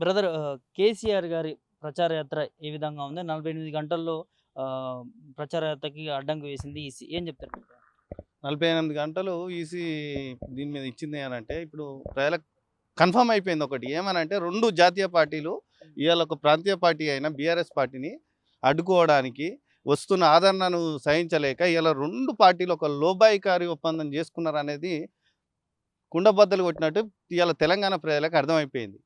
Brother KCR గారి ప్రచార యాత్ర ఏ విధంగా ఉంది? నలభై ఎనిమిది గంటల్లో ప్రచార యాత్రకి అడ్డంకి వేసింది ఈసీ. ఏం చెప్తారు? నలభై ఎనిమిది గంటలు ఈసీ దీని మీద ఇచ్చింది అని అంటే ఇప్పుడు ప్రజలకు కన్ఫర్మ్ అయిపోయింది ఒకటి. ఏమనంటే రెండు జాతీయ పార్టీలు ఇవాళ ఒక ప్రాంతీయ పార్టీ అయిన బీఆర్ఎస్ పార్టీని అడ్డుకోవడానికి వస్తున్న ఆదరణను సహించలేక ఇలా రెండు పార్టీలు ఒక లోబాయికారి ఒప్పందం చేసుకున్నారు అనేది కుండబద్దలు కొట్టినట్టు ఇవాళ తెలంగాణ ప్రజలకు అర్థమైపోయింది.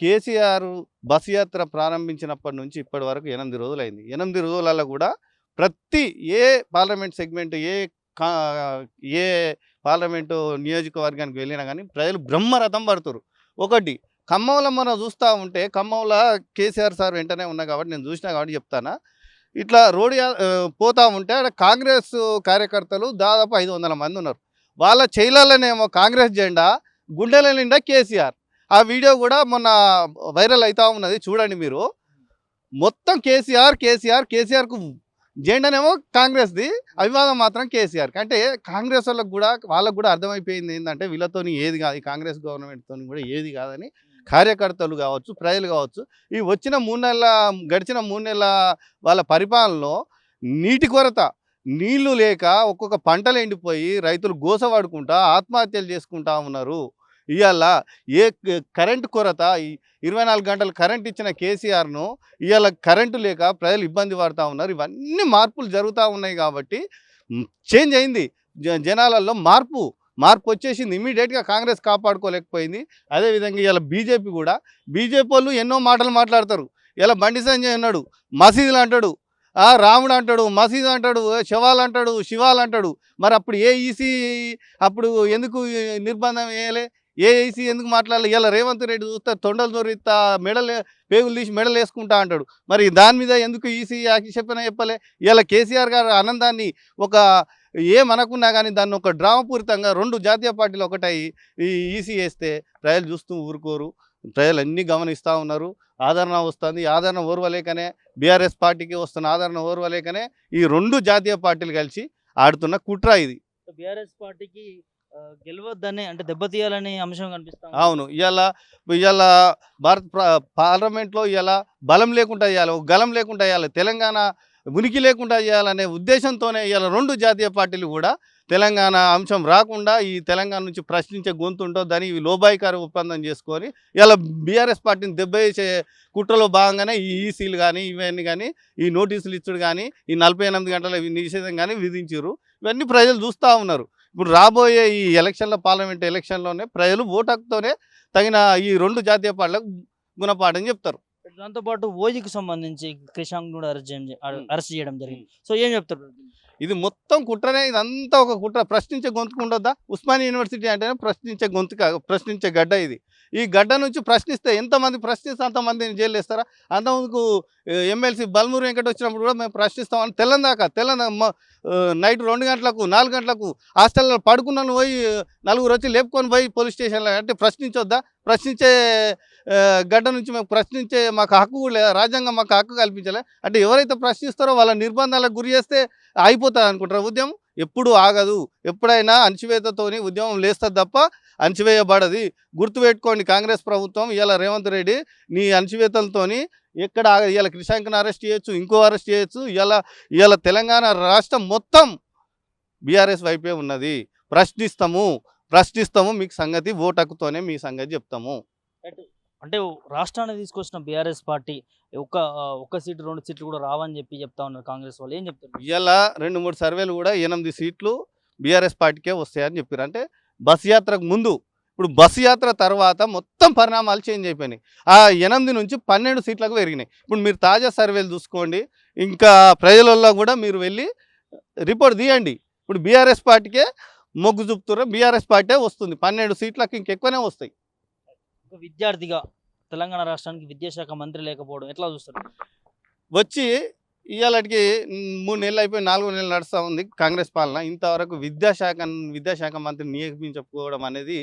కేసీఆర్ బస్ యాత్ర ప్రారంభించినప్పటి నుంచి ఇప్పటి వరకు ఎనిమిది రోజులైంది. ఎనిమిది రోజులలో కూడా ప్రతి ఏ పార్లమెంట్ సెగ్మెంట్ ఏ కా ఏ పార్లమెంటు నియోజకవర్గానికి వెళ్ళినా కానీ ప్రజలు బ్రహ్మరథం పడుతురు ఒకటి ఖమ్మంలో మనం చూస్తూ ఉంటే ఖమ్మంలో కేసీఆర్ సార్ వెంటనే ఉన్నా కాబట్టి నేను చూసినా కాబట్టి చెప్తానా? ఇట్లా రోడ్ పోతూ ఉంటే అక్కడ కాంగ్రెస్ కార్యకర్తలు దాదాపు ఐదు వందల మంది ఉన్నారు. వాళ్ళ చైలలోనేమో కాంగ్రెస్ జెండా గుండెల నిండా కేసీఆర్. ఆ వీడియో కూడా మొన్న వైరల్ అవుతా ఉన్నది చూడండి మీరు. మొత్తం కేసీఆర్ కేసీఆర్ కేసీఆర్కు జెండానేమో కాంగ్రెస్ది అభివాదం మాత్రం కేసీఆర్ అంటే కాంగ్రెస్ వాళ్ళకు కూడా వాళ్ళకు కూడా అర్థమైపోయింది ఏంటంటే వీళ్ళతోని ఏది కాదు కాంగ్రెస్ గవర్నమెంట్తో కూడా ఏది కాదని కార్యకర్తలు కావచ్చు ప్రజలు కావచ్చు ఈ వచ్చిన మూడు నెలల గడిచిన మూడు నెలల వాళ్ళ పరిపాలనలో నీటి కొరత నీళ్ళు లేక ఒక్కొక్క పంటలు ఎండిపోయి రైతులు గోసపడుకుంటా ఆత్మహత్యలు చేసుకుంటా ఉన్నారు. ఇవాళ ఏ కరెంటు కొరత ఇరవై నాలుగు గంటలు కరెంట్ ఇచ్చిన కేసీఆర్ను ఇవాళ కరెంటు లేక ప్రజలు ఇబ్బంది పడుతూ ఉన్నారు. ఇవన్నీ మార్పులు జరుగుతూ ఉన్నాయి కాబట్టి చేంజ్ అయింది. జ- జనాలలో మార్పు మార్పు వచ్చేసింది. ఇమీడియట్గా కాంగ్రెస్ కాపాడుకోలేకపోయింది. అదేవిధంగా ఇవాళ బీజేపీ కూడా బీజేపీ వాళ్ళు ఎన్నో మాటలు మాట్లాడతారు. ఇలా బండి సంజయ్ అన్నాడు మసీదులు అంటాడు రాముడు అంటాడు మసీదు అంటాడు శివాలు శవాలు అంటాడు శివాలు అంటాడు. మరి అప్పుడు ఏ ఈసీ అప్పుడు ఎందుకు నిర్బంధం వేయలే? ఏ ఎందుకు మాట్లాడాలి? ఇలా రేవంత్ రెడ్డి చూస్తే తొండలు దొరికితా మెడలు పేగులు తీసి మెడలు వేసుకుంటా అంటాడు. మరి దాని మీద ఎందుకు ఈసీ చెప్పినా చెప్పలే? ఇలా కేసీఆర్ గారు ఆనందాన్ని ఒక ఏమనకున్నా కానీ దాన్ని ఒక డ్రామపూరితంగా రెండు జాతీయ పార్టీలు ఒకటై ఈ ఈసీ వేస్తే ప్రజలు చూస్తూ ఊరుకోరు. ప్రజలు అన్నీ గమనిస్తూ ఉన్నారు. ఆదరణ వస్తుంది. ఈ ఆదరణ ఓర్వలేకనే బీఆర్ఎస్ పార్టీకి వస్తున్న ఆదరణ ఓర్వలేకనే ఈ రెండు జాతీయ పార్టీలు కలిసి ఆడుతున్న కుట్ర ఇది. బీఆర్ఎస్ పార్టీకి గెలవద్దని అంటే దెబ్బతీయాలనే అంశం కనిపిస్తా అవును. ఇవాళ ఇవాళ భారత పార్లమెంట్లో ఇవాళ బలం లేకుండా ఇవ్వాలి ఒక గలం లేకుండా ఇవ్వాలి తెలంగాణ ఉనికి లేకుండా చేయాలనే ఉద్దేశంతోనే ఇవాళ రెండు జాతీయ పార్టీలు కూడా తెలంగాణ అంశం రాకుండా ఈ తెలంగాణ నుంచి ప్రశ్నించే గొంతు ఉంటుందని ఇవి లోబాయికారి ఒప్పందం చేసుకొని ఇలా బీఆర్ఎస్ పార్టీని దెబ్బేసే కుట్రలో భాగంగానే ఈ ఈసీలు కానీ ఇవన్నీ కానీ ఈ నోటీసులు ఇచ్చుడు కానీ ఈ నలభై ఎనిమిది గంటల నిషేధం కానీ విధించారు ఇవన్నీ ప్రజలు చూస్తూ ఉన్నారు. ఇప్పుడు రాబోయే ఈ ఎలక్షన్ల పార్లమెంట్ ఎలక్షన్లోనే ప్రజలు ఓటు హక్కుతోనే తగిన ఈ రెండు జాతీయ పార్టీలకు గుణపాఠం చెప్తారు. దాంతో పాటు ఓజికి సంబంధించి క్రిషాంక్ కూడా అరెస్ట్. అరెస్ట్ చేయడం జరిగింది. సో ఏం చెప్తారు? ఇది మొత్తం కుట్రనే ఇదంతా ఒక కుట్ర. ప్రశ్నించే గొంతుకు ఉండొద్దా? ఉస్మానియా యూనివర్సిటీ అంటేనే ప్రశ్నించే గొంతుక ప్రశ్నించే గడ్డ ఇది. ఈ గడ్డ నుంచి ప్రశ్నిస్తే ఎంతమంది ప్రశ్నిస్తే అంతమందిని జైలు వేస్తారా? అంతమందికు ఎమ్మెల్సీ బల్మూరు వెంకట వచ్చినప్పుడు కూడా మేము ప్రశ్నిస్తామని తెల్లందాకా దాకా నైట్ రెండు గంటలకు నాలుగు గంటలకు హాస్టల్లో పడుకున్నాను పోయి నలుగురు వచ్చి లేపుకొని పోయి పోలీస్ స్టేషన్లో అంటే ప్రశ్నించొద్దా? ప్రశ్నించే గడ్డ నుంచి మేము ప్రశ్నించే మాకు హక్కు కూడా లేదా? రాజ్యాంగం మాకు హక్కు కల్పించలే. అంటే ఎవరైతే ప్రశ్నిస్తారో వాళ్ళ నిర్బంధాలకు గురి చేస్తే అయిపోతుంది అనుకుంటారు ఉద్యమం? ఎప్పుడు ఆగదు. ఎప్పుడైనా అణచివేతతోని ఉద్యమం లేస్తుంది తప్ప అణచివేయబడది. గుర్తుపెట్టుకోండి కాంగ్రెస్ ప్రభుత్వం ఇలా రేవంత్ రెడ్డి నీ అణచివేతలతోని ఎక్కడ ఇవాళ క్రిషాంక్ని అరెస్ట్ చేయొచ్చు ఇంకో అరెస్ట్ చేయొచ్చు ఇవాళ ఇవాళ తెలంగాణ రాష్ట్రం మొత్తం బీఆర్ఎస్ వైపే ఉన్నది. ప్రశ్నిస్తాము ప్రశ్నిస్తాము మీకు సంగతి ఓటకుతోనే మీ సంగతి చెప్తాము. అంటే రాష్ట్రాన్ని తీసుకొచ్చిన బీఆర్ఎస్ పార్టీ ఒక్క ఆ, ఒక్క సీటు రెండు సీట్లు కూడా రావని చెప్పి చెప్తా ఉన్నారు కాంగ్రెస్ వాళ్ళు. ఏం చెప్తారు? ఇవాళ రెండు మూడు సర్వేలు కూడా ఎనిమిది సీట్లు బీఆర్ఎస్ పార్టీకే వస్తాయని చెప్పారు అంటే బస్ యాత్రకు ముందు ఇప్పుడు బస్సు యాత్ర తర్వాత మొత్తం పరిణామాలు చేంజ్ అయిపోయినాయి. ఆ ఎనిమిది నుంచి పన్నెండు సీట్లకు పెరిగినాయి. ఇప్పుడు మీరు తాజా సర్వేలు చూసుకోండి. ఇంకా ప్రజలలో కూడా మీరు వెళ్ళి రిపోర్ట్ తీయండి. ఇప్పుడు బీఆర్ఎస్ పార్టీకే మొగ్గు చూపుతున్నారు బీఆర్ఎస్ పార్టీ వస్తుంది. పన్నెండు సీట్లకు ఇంకెక్కువనే వస్తాయి. ఒక విద్యార్థిగా తెలంగాణ రాష్ట్రానికి విద్యాశాఖ మంత్రి లేకపోవడం ఎట్లా చూస్తారు? వచ్చి ఇవాళకి మూడు నెలలు అయిపోయి నాలుగు నెలలు నడుస్తూ ఉంది కాంగ్రెస్ పాలన. ఇంతవరకు విద్యాశాఖ విద్యాశాఖ మంత్రి నియమించకపోవడం అనేది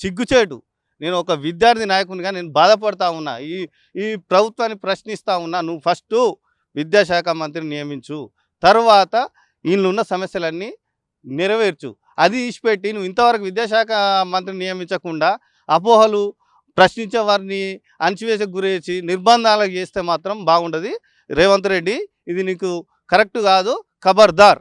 చిగ్గుచేటు నేను ఒక విద్యార్థి నాయకునిగా నేను బాధపడతా ఉన్నా. ఈ ఈ ప్రభుత్వాన్ని ప్రశ్నిస్తూ ఉన్నా నువ్వు ఫస్ట్ విద్యాశాఖ మంత్రిని నియమించు. తర్వాత వీళ్ళున్న సమస్యలన్నీ నెరవేర్చు. అది ఇచ్చిపెట్టి నువ్వు ఇంతవరకు విద్యాశాఖ మంత్రిని నియమించకుండా అపోహలు ప్రశ్నించే వారిని అణచివేసకు గురేసి నిర్బంధాలకు చేస్తే మాత్రం బాగుండదు. రేవంత్ రెడ్డి ఇది నీకు కరెక్ట్ కాదు. ఖబర్దార్.